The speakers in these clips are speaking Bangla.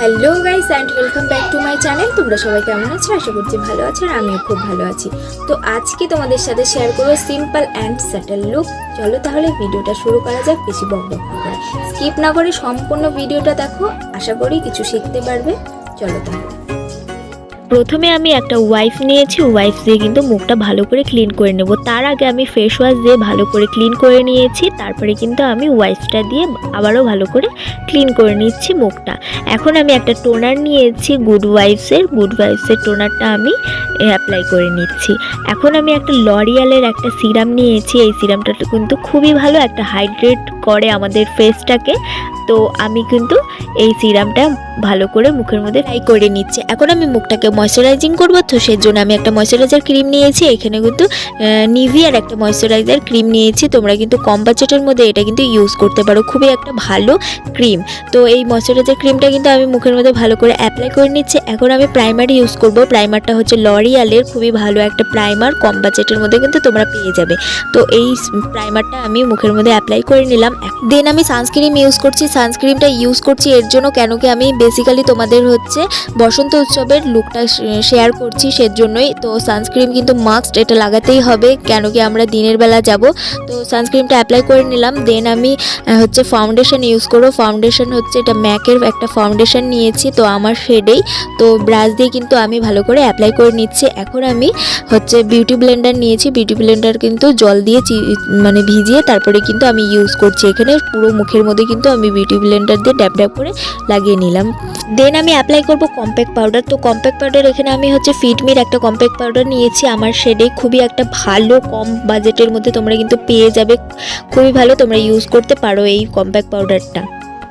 Hello guys and welcome back to my channel তোমরা সবাই কেমন আছো? আশা করছি ভালো আছো আর আমিও খুব ভালো আছি। তো আজকে তোমাদের সাথে শেয়ার করব সিম্পল অ্যান্ড স্যাটেল লুক চলো তাহলে ভিডিওটা শুরু করা যাক, বেশি বক বক স্কিপ না করে সম্পূর্ণ ভিডিওটা দেখো। আশা করি কিছু শিখতে পারবে। চলো তাহলে। প্রথমে আমি একটা ওয়াইফ নিয়েছি ওয়াইফ দিয়ে কিন্তু মুখটা ভালো করে ক্লিন করে নেব। তার আগে আমি ফেস ওয়াশ দিয়ে ভালো করে ক্লিন করে নিয়েছি, তারপরে কিন্তু আমি ওয়াইফটা দিয়ে আবারও ভালো করে ক্লিন করে নিচ্ছি মুখটা। এখন আমি একটা টোনার নিয়েছি গুড ওয়াইফসের গুড ওয়াইফসের টোনারটা আমি অ্যাপ্লাই করে নিচ্ছি। এখন আমি একটা লরিয়ালের একটা সিরাম নিয়েছি, এই সিরামটা কিন্তু খুবই ভালো, একটা হাইড্রেট করে আমাদের ফেসটাকে তো আমি কিন্তু এই সিরামটা ভালো করে মুখের মধ্যে ট্রাই করে নিচ্ছে। এখন আমি মুখটাকে ময়শ্চারাইজিং করব, তো সেই জন্য আমি একটা ময়শ্চারাইজার ক্রিম নিয়েছি। এখানে কিন্তু নিভিয়ার একটা ময়শ্চারাইজার ক্রিম নিয়েছি। তোমরা কিন্তু কম বাজেটের মধ্যে এটা কিন্তু ইউজ করতে পারো। খুবই একটা ভালো ক্রিম তো এই ময়শ্চারাইজার ক্রিমটা কিন্তু আমি মুখের মধ্যে ভালো করে অ্যাপ্লাই করে নিচ্ছি। এখন আমি প্রাইমার ইউজ করব। প্রাইমারটা হচ্ছে লরিয়ালের খুবই ভালো একটা প্রাইমার কম বাজেটের মধ্যে কিন্তু তোমরা পেয়ে যাবে। তো এই প্রাইমারটা আমি মুখের মধ্যে অ্যাপ্লাই করে নিলাম। দেন আমি সানস্ক্রিম ইউজ করছি। সানস্ক্রিমটা ইউজ করছি এর জন্য কেন কি আমি বেসিক্যালি তোমাদের হচ্ছে বসন্ত উৎসবের লুকটা শেয়ার করছি সেজন্যই। তো সানস্ক্রিম কিন্তু মাস্ট এটা লাগাতেই হবে কেন কি আমরা দিনের বেলা যাব। তো সানস্ক্রিমটা অ্যাপ্লাই করে নিলাম দেন আমি হচ্ছে ফাউন্ডেশন ইউজ করব। ফাউন্ডেশন হচ্ছে এটা ম্যাকের একটা ফাউন্ডেশন নিয়েছি, তো আমার শেডেই তো ব্রাশ দিয়ে কিন্তু আমি ভালো করে অ্যাপ্লাই করে নিচ্ছি। এখন আমি হচ্ছে বিউটি ব্লেন্ডার নিয়েছি বিউটি ব্লেন্ডার কিন্তু জল দিয়ে মানে ভিজিয়ে তারপরে কিন্তু আমি ইউজ করছি। এখানে পুরো মুখের মধ্যে কিন্তু আমি বিউটি ব্লেন্ডার দিয়ে ড্যাপ ড্যাপ করে লাগিয়ে নিলাম। দেন আমি অ্যাপ্লাই করব কম্প্যাক্ট পাউডার তো কম্প্যাক্ট পাউডার এখানে আমি হচ্ছে ফিটমির একটা কম্প্যাক্ট পাউডার নিয়েছি। আমার শেডে খুবই একটা ভালো, কম বাজেটের মধ্যে তোমরা কিন্তু পেয়ে যাবে। খুবই ভালো তোমরা ইউজ করতে পারো এই কম্প্যাক্ট পাউডারটা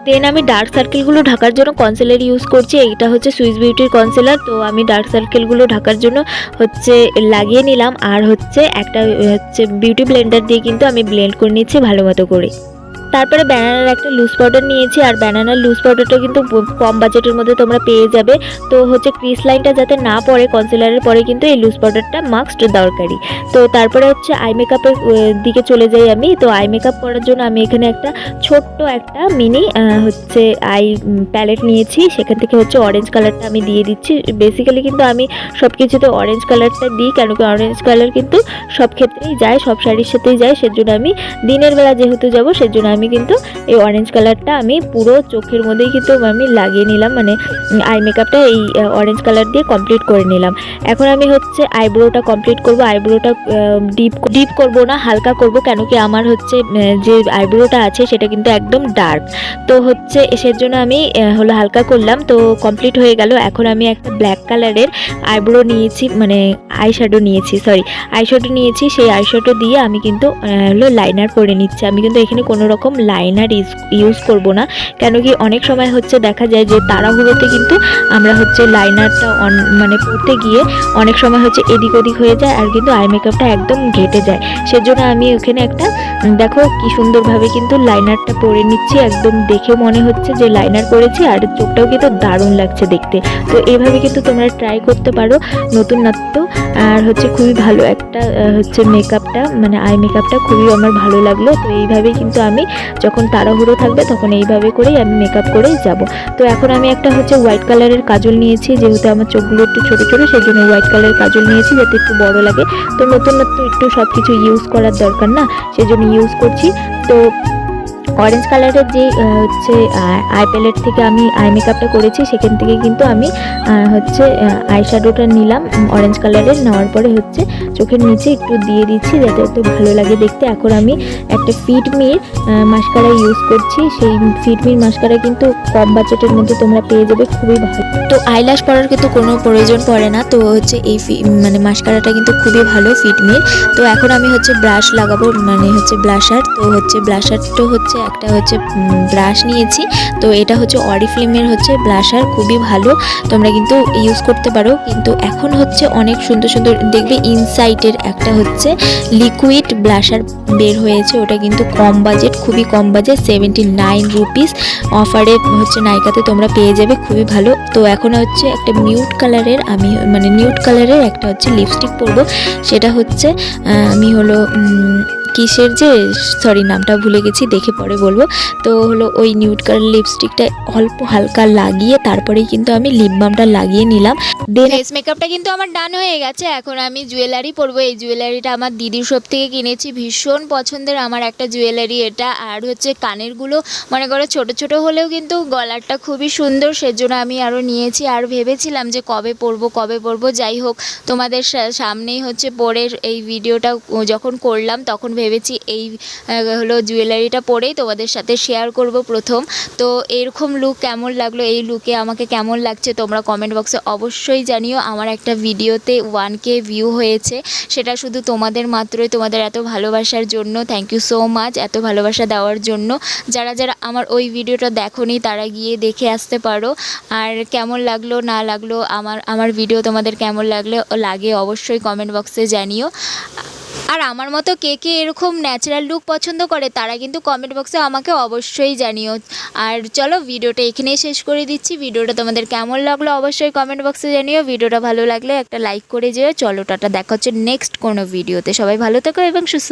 দেন আমি ডার্ক সার্কেলগুলো ঢাকার জন্য কনসিলার ইউজ করছি। এইটা হচ্ছে সুইস বিউটির কনসিলার তো আমি ডার্ক সার্কেলগুলো ঢাকার জন্য হচ্ছে লাগিয়ে নিলাম। আর হচ্ছে একটা হচ্ছে বিউটি ব্লেন্ডার দিয়ে কিন্তু আমি ব্লেন্ড করে নিচ্ছি ভালো মতো করে। তারপরে ব্যানানার একটা লুজ পাউডার নিয়েছি, আর ব্যানানার লুজ পাউডারটা কিন্তু কম বাজেটের মধ্যে তোমরা পেয়ে যাবে। তো হচ্ছে ক্রিস লাইনটা যাতে না পড়ে কনসিলারের পরে কিন্তু এই লুজ পাউডারটা মাস্ট দরকারি। তো তারপরে হচ্ছে আই মেকআপের দিকে চলে যাই আমি। তো আই মেকআপ করার জন্য আমি এখানে একটা ছোট্ট একটা মিনি হচ্ছে আই প্যালেট নিয়েছি। সেখান থেকে হচ্ছে অরেঞ্জ কালারটা আমি দিয়ে দিচ্ছি। বেসিক্যালি কিন্তু আমি সব কিছুতে অরেঞ্জ কালারটা দিই কেন কি অরেঞ্জ কালার কিন্তু সব ক্ষেত্রেই যায়, সব শাড়ির সাথেই যায়। সেজন্য আমি দিনের বেলা যেহেতু যাব, সেজন্য আমি কিন্তু এই অরেঞ্জ কালারটা আমি পুরো চোখের মধ্যেই কিন্তু আমি লাগিয়ে নিলাম মানে আই মেকআপটা এই অরেঞ্জ কালার দিয়ে কমপ্লিট করে নিলাম। এখন আমি হচ্ছে আইব্রোটা কমপ্লিট করব আইব্রোটা ডিপ ডিপ করব না, হালকা করব, কেন কি আমার হচ্ছে যে আইব্রোটা আছে সেটা কিন্তু একদম ডার্ক তো হচ্ছে সেজন্য আমি হলো হালকা করলাম, তো কমপ্লিট হয়ে গেল। এখন আমি একটা ব্ল্যাক কালারের আইব্রো নিয়েছি মানে আই শ্যাডো নিয়েছি সরি আই শ্যাডো নিয়েছি। সেই আই শ্যাডো দিয়ে আমি কিন্তু হলো লাইনার করে নিচ্ছি। আমি কিন্তু এখানে কোনো রকম লাইনার ইউজ করব না। কেন কি অনেক সময় হচ্ছে দেখা যায় যে তাড়াহুড়োতে কিন্তু আমরা হচ্ছে লাইনারটা অন মানে পড়তে গিয়ে অনেক সময় হচ্ছে এদিক ওদিক হয়ে যায় আর কিন্তু আই মেকআপটা একদম ঘেটে যায়। সেজন্য আমি ওখানে একটা দেখো কি সুন্দরভাবে কিন্তু লাইনারটা পরে নিচ্ছি। একদম দেখে মনে হচ্ছে যে লাইনার পরেছি আর চোখটাও কিন্তু দারুণ লাগছে দেখতে। তো এভাবে কিন্তু তোমরা ট্রাই করতে পারো নতুন নাত্য আর হচ্ছে খুবই ভালো একটা হচ্ছে মেকআপটা মানে আই মেকআপটা খুবই আমার ভালো লাগল। তো এইভাবেই কিন্তু আমি যখন তাড়াহুড়ো থাকবে তখন এইভাবে করেই আমি মেকআপ করেই যাব। তো এখন আমি একটা হচ্ছে হোয়াইট কালারের কাজল নিয়েছি, যেহেতু আমার চোখগুলো একটু ছোটো ছোটো সেই জন্য হোয়াইট কালারের কাজল নিয়েছি যাতে একটু বড় লাগে। তো নতুন নতুন একটু সব কিছু ইউজ করার দরকার না সেই জন্য ইউজ করছি। তো অরেঞ্জ কালারের যে হচ্ছে আই প্যালেট থেকে আমি আই মেকআপটা করেছি, সেখান থেকে কিন্তু আমি হচ্ছে আই শ্যাডোটা নিলাম অরেঞ্জ কালারের নেওয়ার পরে হচ্ছে, চোখের নিচে একটু দিয়ে দিচ্ছি, যাতে একটু ভালো লাগে দেখতে। এখন আমি একটা ফিটমির মাস্কারা ইউজ করছি। সেই ফিটমির মাস্কারা কিন্তু কম বাজেটের মধ্যে তোমরা পেয়ে যাবে, খুবই ভালো। তো আইল্যাশ পরার কিন্তু কোনো প্রয়োজন পড়ে না। তো হচ্ছে এই মানে মাস্কারাটা কিন্তু খুবই ভালো ফিটমির তো এখন আমি হচ্ছে ব্রাশ লাগাবো মানে হচ্ছে ব্লাশার তো হচ্ছে ব্লাশারটা হচ্ছে একটা হচ্ছে ব্রাশ নিয়েছি। তো এটা হচ্ছে অরিফ্লেমের হচ্ছে ব্লাশার খুবই ভালো। তোমরা কিন্তু ইউজ করতে পারো। কিন্তু এখন হচ্ছে অনেক সুন্দর সুন্দর, দেখবে ইনসাইটের একটা হচ্ছে লিকুইড ব্লাশার বের হয়েছে। ওটা কিন্তু কম বাজেট খুবই কম বাজেট সেভেন্টি নাইন রুপিস অফারে হচ্ছে নাইকাতে তোমরা পেয়ে যাবে, খুবই ভালো। তো এখন হচ্ছে একটা নিউট কালারের আমি মানে নিউট কালারের একটা হচ্ছে লিপস্টিক পরবো। সেটা হচ্ছে আমি হলো কিসের যে সরি নামটা ভুলে গেছি, দেখে পরে বলব। তো হলো ওই নিউড কালার লিপস্টিকটা অল্প হালকা লাগিয়ে, তারপরেই কিন্তু আমি লিপ বামটা লাগিয়ে নিলাম। ফেস মেকআপটা কিন্তু আমার ডান হয়ে গেছে। এখন আমি জুয়েলারি পরবো। এই জুয়েলারিটা আমার দিদির শপ থেকে কিনেছি। ভীষণ পছন্দের আমার একটা জুয়েলারি এটা। আর হচ্ছে কানেরগুলো মনে করো ছোট ছোট হলেও কিন্তু গলারটা খুবই সুন্দর। সেজন্য আমি আরও নিয়েছি। আর ভেবেছিলাম যে কবে পরবো কবে পরবো। যাই হোক, তোমাদের সামনেই হচ্ছে পরে এই ভিডিওটা যখন করলাম, তখন ভেবেছি এই হলো জুয়েলারিটা পরেই তোমাদের সাথে শেয়ার করব প্রথম। তো এরকম লুক কেমন লাগল? এই লুকে আমাকে কেমন লাগছে? তোমরা কমেন্ট বক্সে অবশ্যই জানিও। আমার একটা ভিডিওতে ওয়ান কে ভিউ হয়েছে। সেটা শুধু তোমাদের মাত্রই। তোমাদের এত ভালোবাসার জন্য। থ্যাংক ইউ সো মাচ এত ভালোবাসা দেওয়ার জন্য। যারা যারা আমার ওই ভিডিওটা দেখোনি, তারা গিয়ে দেখে আসতে পারো। আর কেমন লাগল, না লাগল, আমার আমার ভিডিও তোমাদের কেমন লাগলে, লাগে অবশ্যই কমেন্ট বক্সে জানিও। আর আমার মতো কে কে এরকম ন্যাচারাল লুক পছন্দ করে, তারা কিন্তু কমেন্ট বক্সে আমাকে অবশ্যই জানিও। আর চলো ভিডিওটা এখানেই শেষ করে দিচ্ছি। ভিডিওটা তোমাদের কেমন লাগল অবশ্যই কমেন্ট বক্সে জানিও। ভিডিওটা ভালো লাগলে একটা লাইক করে যেও। চলো টাটা, দেখা হচ্ছে নেক্সট কোনো ভিডিওতে সবাই ভালো থাকো এবং সুস্থ।